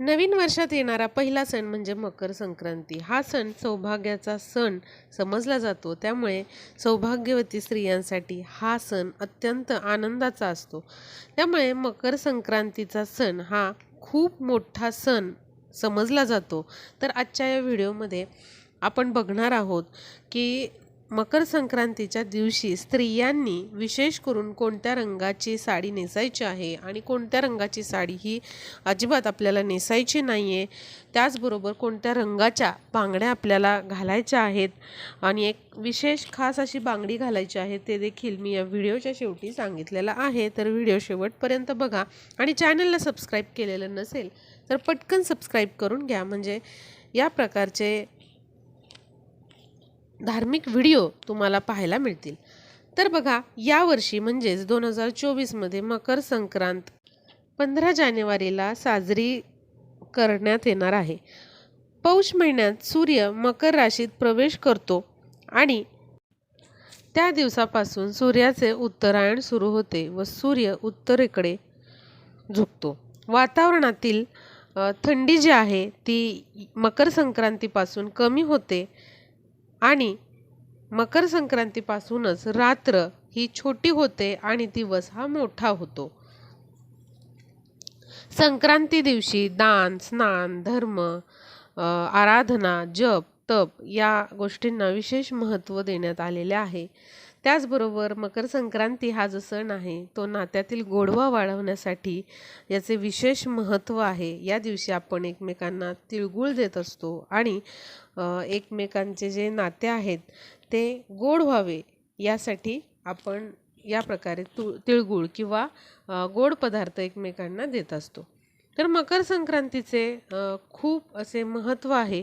नवीन वर्षात येणारा पहिला सण म्हणजे मकर संक्रांती. हा सण सौभाग्याचा सण समजला जातो. त्यामुळे सौभाग्यवती स्त्रियांसाठी हा सण अत्यंत आनंदाचा असतो. त्यामुळे मकर संक्रांतीचा सण हा खूप मोठा सण समजला जातो. तर आजच्या या व्हिडिओमध्ये आपण बघणार आहोत की मकर संक्रांतीच्या दिवशी स्त्रियांनी विशेष करून कोणत्या रंगाची साडी नेसायची आहे आणि कोणत्या रंगाची साडी ही अजिबात आपल्याला नेसायची नाही आहे त्याचबरोबर कोणत्या रंगाच्या बांगड्या आपल्याला घालायच्या आहेत आणि एक विशेष खास अशी बांगडी घालायची आहे ते देखील मी या व्हिडिओच्या शेवटी सांगितलेलं आहे. तर व्हिडिओ शेवटपर्यंत बघा आणि चॅनलला सबस्क्राईब केलेलं नसेल तर पटकन सबस्क्राईब करून घ्या. म्हणजे या प्रकारचे धार्मिक व्हिडिओ तुम्हाला पाहायला मिळतील. तर बघा यावर्षी म्हणजेच दोन हजार चोवीसमध्ये मकर संक्रांत पंधरा जानेवारीला साजरी करण्यात येणार आहे. पौष महिन्यात सूर्य मकर राशीत प्रवेश करतो आणि त्या दिवसापासून सूर्याचे उत्तरायण सुरू होते व सूर्य उत्तरेकडे झुकतो. वातावरणातील थंडी जी आहे ती मकर संक्रांतीपासून कमी होते आणि मकर संक्रांतीपासूनच रात्र ही छोटी होते आणि दिवस हा मोठा होतो. संक्रांती दिवशी दान स्नान धर्म आराधना जप तप या गोष्टींना विशेष महत्त्व देण्यात आलेले आहे. त्याचबरोबर मकर संक्रांती हा जो सण आहे तो नात्यातील गोडवा वाढवण्यासाठी याचे विशेष महत्त्व आहे. या दिवशी आपण एकमेकांना तिळगुळ देत असतो आणि एकमेकांचे जे नाते आहेत ते गोड व्हावे यासाठी आपण या प्रकारे तु तिळगुळ किंवा गोड पदार्थ एकमेकांना देत असतो. तर मकर संक्रांतीचे खूप असे महत्त्व आहे.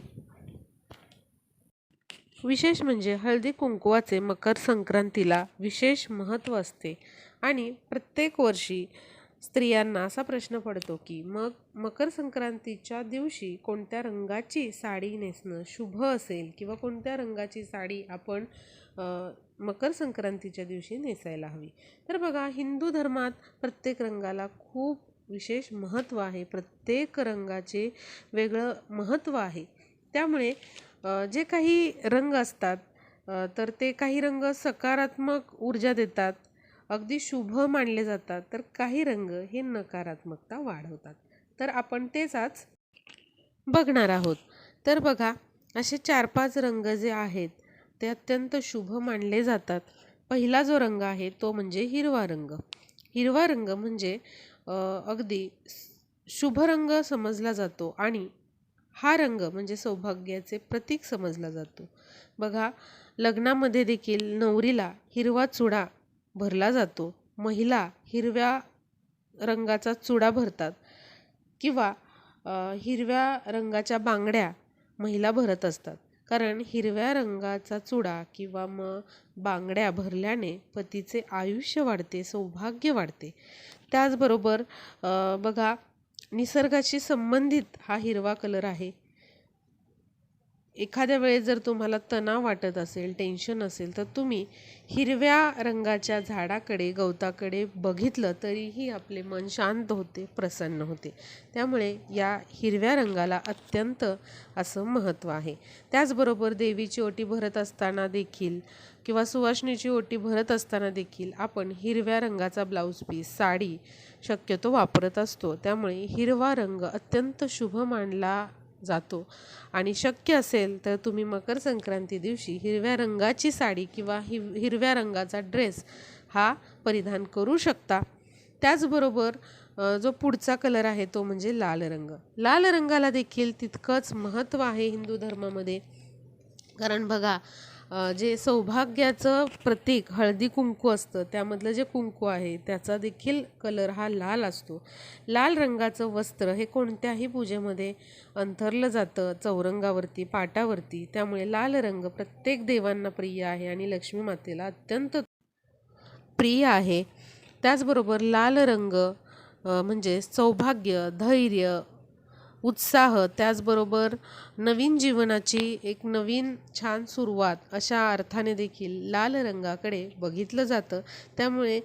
विशेष म्हणजे हळदी कुंकवाचे मकर संक्रांतीला विशेष महत्त्व असते. आणि प्रत्येक वर्षी स्त्रियांना असा प्रश्न पडतो की मग मकर संक्रांतीच्या दिवशी कोणत्या रंगाची साडी नेसणं शुभ असेल किंवा कोणत्या रंगाची साडी आपण मकर संक्रांतीच्या दिवशी नेसायला हवी? तर बघा हिंदू धर्मात प्रत्येक रंगाला खूप विशेष महत्त्व आहे. प्रत्येक रंगाचे वेगळं महत्त्व आहे. त्यामुळे जे काही रंग असतात तर ते काही रंग सकारात्मक ऊर्जा देतात. अगदी शुभ मानले जातात तर काही रंग हे नकारात्मकता वाढवतात. तर आपण तेच आज बघणार आहोत. तर बघा असे चार पाच रंग जे आहेत ते अत्यंत शुभ मानले जातात. पहिला जो रंग आहे तो म्हणजे हिरवा रंग. हिरवा रंग म्हणजे अगदी शुभ रंग समजला जातो आणि हा रंग म्हणजे सौभाग्याचे प्रतीक समजला जातो. बघा लग्नामध्ये देखील नवरीला हिरवा चुडा भरला जातो. महिला हिरव्या रंगाचा चुडा भरतात किंवा हिरव्या रंगाच्या बांगड्या महिला भरत असतात. कारण हिरव्या रंगाचा चुडा किंवा मग बांगड्या भरल्याने पतीचे आयुष्य वाढते सौभाग्य वाढते. त्याचबरोबर बघा निसर्गाशी संबंधित हा हिरवा कलर आहे. एखाद्या वेळेस जर तुम्हाला तणाव वाटत असेल टेन्शन असेल तर तुम्ही हिरव्या रंगाच्या झाडाकडे गवताकडे बघितलं तरीही आपले मन शांत होते प्रसन्न होते. त्यामुळे या हिरव्या रंगाला अत्यंत असं महत्त्व आहे. त्याचबरोबर देवीची ओटी भरत असताना देखील किंवा सुवासनीची ओटी भरत असताना देखील आपण हिरव्या रंगाचा ब्लाऊज पीस साडी शक्यतो वापरत असतो. त्यामुळे हिरवा रंग अत्यंत शुभ मानला जातो. आणि शक्य असेल तर तुम्ही मकर संक्रांती दिवशी हिरव्या रंगाची साडी किंवा हि हिरव्या रंगाचा ड्रेस हा परिधान करू शकता. त्याचबरोबर जो पुढचा कलर आहे तो म्हणजे लाल रंग. लाल रंगाला देखील तितकंच महत्त्व आहे हिंदू धर्मामध्ये. कारण बघा जे सौभाग्याचं प्रतीक हळदी कुंकू असतं त्यामधलं जे कुंकू आहे त्याचा देखील कलर हा लाल असतो. लाल रंगाचं वस्त्र हे कोणत्याही पूजेमध्ये अंथरलं जातं चौरंगावरती पाटावरती. त्यामुळे लाल रंग प्रत्येक देवांना प्रिय आहे आणि लक्ष्मी मातेला अत्यंत प्रिय आहे. त्याचबरोबर लाल रंग म्हणजे सौभाग्य धैर्य उत्साह त्याचबरोबर नवीन जीवनाची एक नवीन छान सुरुवात अशा अर्थाने देखील लाल रंगाकडे बघितलं जातं. त्यामुळे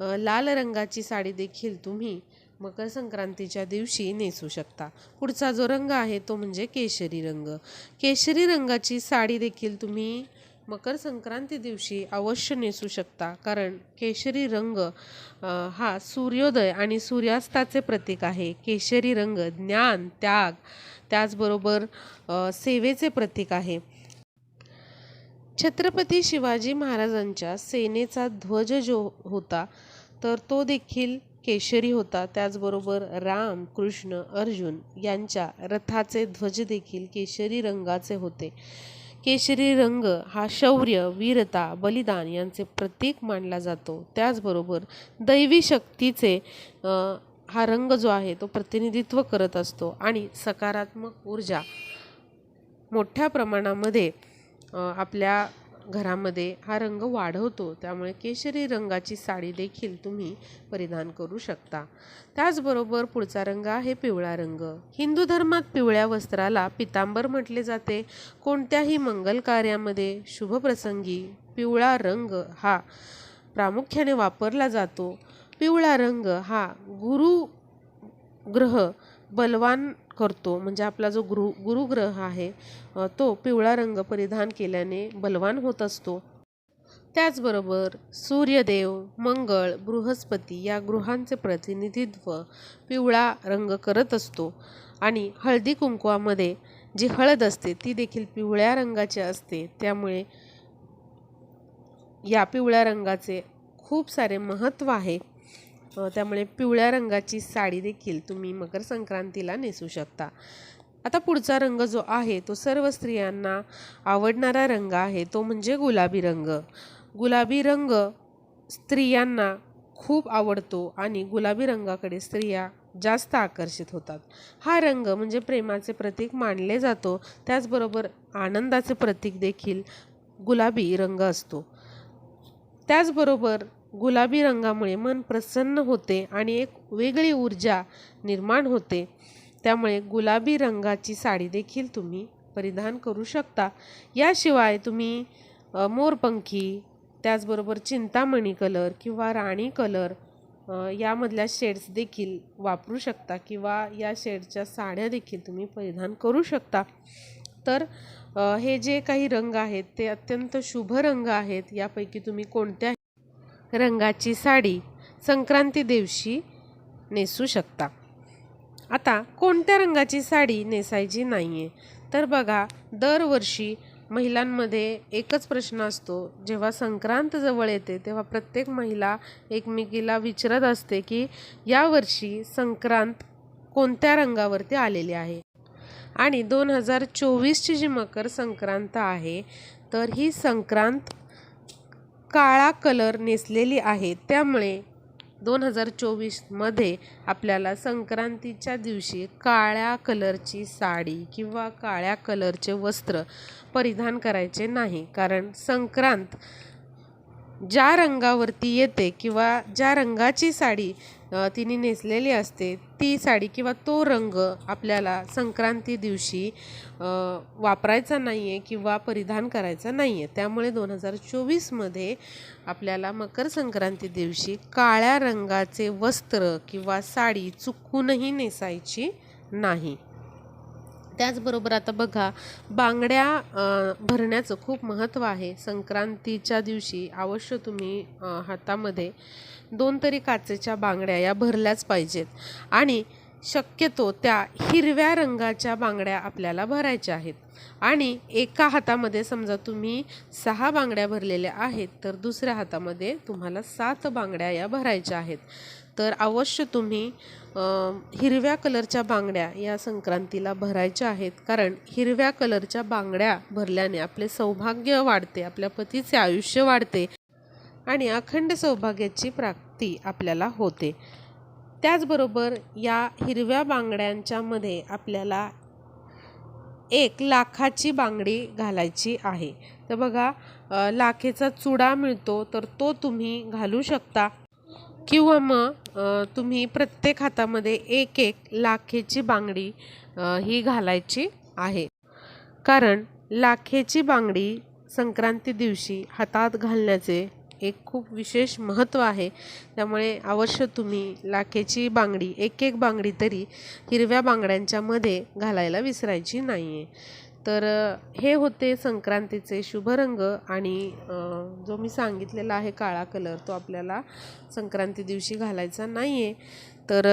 लाल रंगाची साडी देखील तुम्ही मकर संक्रांतीच्या दिवशी नेसू शकता. पुढचा जो रंग आहे तो म्हणजे केशरी रंग. केशरी रंगाची साडी देखील तुम्ही मकर संक्रांती दिवशी अवश्य नेसू शकता कारण केशरी रंग हा सूर्योदय आणि सूर्यास्ताचे प्रतीक आहे. केशरी रंग ज्ञान त्याग त्याचबरोबर सेवेचे प्रतीक आहे. छत्रपती शिवाजी महाराजांच्या सेनेचा ध्वज जो होता तर तो देखील केशरी होता. त्याचबरोबर राम कृष्ण अर्जुन यांच्या रथाचे ध्वज देखील केशरी रंगाचे होते. केशरी रंग हा शौर्य वीरता बलिदान यांचे प्रतीक मानला जातो. त्याचबरोबर दैवी शक्तीचे हा रंग जो आहे तो प्रतिनिधित्व करत असतो आणि सकारात्मक ऊर्जा मोठ्या प्रमाणामध्ये आपल्या घरामध्ये हा रंग वाढवतो त्यामुळे केशरी रंगाची साडी देखील तुम्ही परिधान करू शकता. त्याचबरोबर पुढचा रंग आहे पिवळा रंग. हिंदू धर्मात पिवळ्या वस्त्राला पितांबर म्हटले जाते. कोणत्याही मंगल कार्यामध्ये शुभप्रसंगी पिवळा रंग हा प्रामुख्याने वापरला जातो. पिवळा रंग हा गुरु ग्रह बलवान करतो. म्हणजे आपला जो गुरु गुरुग्रह आहे तो पिवळा रंग परिधान केल्याने बलवान होत असतो. त्याचबरोबर सूर्यदेव मंगळ बृहस्पती या गृहांचे प्रतिनिधित्व पिवळा रंग करत असतो. आणि हळदी कुंकवामध्ये जी हळद असते ती देखील पिवळ्या रंगाची असते. त्यामुळे या पिवळ्या रंगाचे खूप सारे महत्त्व आहे. त्यामुळे पिवळ्या रंगाची साडी देखील तुम्ही मकर संक्रांतीला नेसू शकता. आता पुढचा रंग जो आहे तो सर्व स्त्रियांना आवडणारा रंग आहे तो म्हणजे गुलाबी रंग. गुलाबी रंग स्त्रियांना खूप आवडतो आणि गुलाबी रंगाकडे स्त्रिया जास्त आकर्षित होतात. हा रंग म्हणजे प्रेमाचे प्रतीक मानले जातो त्याचबरोबर आनंदाचे प्रतीक देखील गुलाबी रंग असतो. त्याचबरोबर गुलाबी रंगामुळे मन प्रसन्न होते आणि एक वेगळी ऊर्जा निर्माण होते. त्यामुळे गुलाबी रंगाची साडी देखील तुम्ही परिधान करू शकता. याशिवाय तुम्ही मोरपंखी त्याचबरोबर चिंतामणी कलर किंवा राणी कलर यामधल्या शेड्स देखील वापरू शकता किंवा या शेडच्या साड्या देखील तुम्ही परिधान करू शकता. तर हे जे काही रंग आहेत ते अत्यंत शुभ रंग आहेत. यापैकी तुम्ही कोणत्या रंगाची साडी संक्रांती दिवशी नेसू शकता. आता कोणत्या रंगाची साडी नेसायची नाही आहे तर बघा दरवर्षी महिलांमध्ये एकच प्रश्न असतो. जेव्हा संक्रांत जवळ येते तेव्हा प्रत्येक महिला एकमेकीला विचारत असते की यावर्षी संक्रांत कोणत्या रंगावरती आलेली आहे? आणि दोन हजार चोवीसची जी मकर संक्रांत आहे तर ही संक्रांत काळा कलर नेसलेली आहे. त्यामुळे दोन हजार चोवीसमध्ये आपल्याला संक्रांतीच्या दिवशी काळ्या कलरची साडी किंवा काळ्या कलरचे वस्त्र परिधान करायचे नाही. कारण संक्रांत ज्या रंगावरती येते किंवा ज्या रंगाची साडी तिने नेसलेली असते ती साडी किंवा तो रंग आपल्याला संक्रांती दिवशी वापरायचा नाही आहे किंवा परिधान करायचा नाही आहे त्यामुळे दोन हजार चोवीसमध्ये आपल्याला मकर संक्रांती दिवशी काळ्या रंगाचे वस्त्र किंवा साडी चुकूनही नेसायची नाही. त्याचबरोबर आता बघा बांगड्या भरण्याचं खूप महत्त्व आहे. संक्रांतीच्या दिवशी अवश्य तुम्ही हातामध्ये दोन तरी काचेच्या बांगड्या या भरल्याच पाहिजेत. आणि शक्यतो त्या हिरव्या रंगाच्या बांगड्या आपल्याला भरायच्या आहेत. आणि एका हातामध्ये समजा तुम्ही सहा बांगड्या भरलेल्या आहेत तर दुसऱ्या हातामध्ये तुम्हाला सात बांगड्या या भरायच्या आहेत. तर अवश्य तुम्ही हिरव्या कलरच्या बांगड्या या संक्रांतीला भरायच्या आहेत. कारण हिरव्या कलरच्या बांगड्या भरल्याने आपले सौभाग्य वाढते आपल्या पतीचे आयुष्य वाढते आणि अखंड सौभाग्याची प्राप्ती आपल्याला होते. त्याचबरोबर या हिरव्या बांगड्यांच्या मध्ये आपल्याला एक लाखाची बांगडी घालायची आहे. तर बघा लाखेचा चुडा मिळतो तर तो तुम्ही घालू शकता. किंवा मग तुम्ही प्रत्येक हातामध्ये एक एक लाखेची बांगडी ही घालायची आहे. कारण लाखेची बांगडी संक्रांती दिवशी हातात घालण्याचे एक खूप विशेष महत्त्व आहे. त्यामुळे अवश्य तुम्ही लाखेची बांगडी एक एक बांगडी तरी हिरव्या बांगड्यांच्यामध्ये घालायला विसरायची नाही आहे तर हे होते संक्रांतीचे शुभ रंग आणि जो मी सांगितलेला आहे काळा कलर तो आपल्याला संक्रांती दिवशी घालायचा नाही आहे तर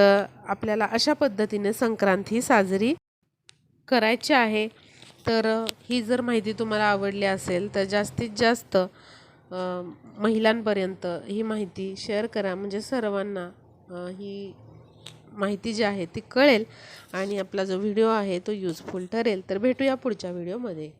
आपल्याला अशा पद्धतीने संक्रांती साजरी करायची आहे. तर ही जर माहिती तुम्हाला आवडली असेल तर जास्तीत जास्त महिलांपर्यंत ही माहिती शेअर करा. म्हणजे सर्वांना ही माहिती जी आहे ती कळेल आणि आपला जो व्हिडिओ आहे तो यूजफुल ठरेल. तर भेटूया पुढच्या व्हिडिओमध्ये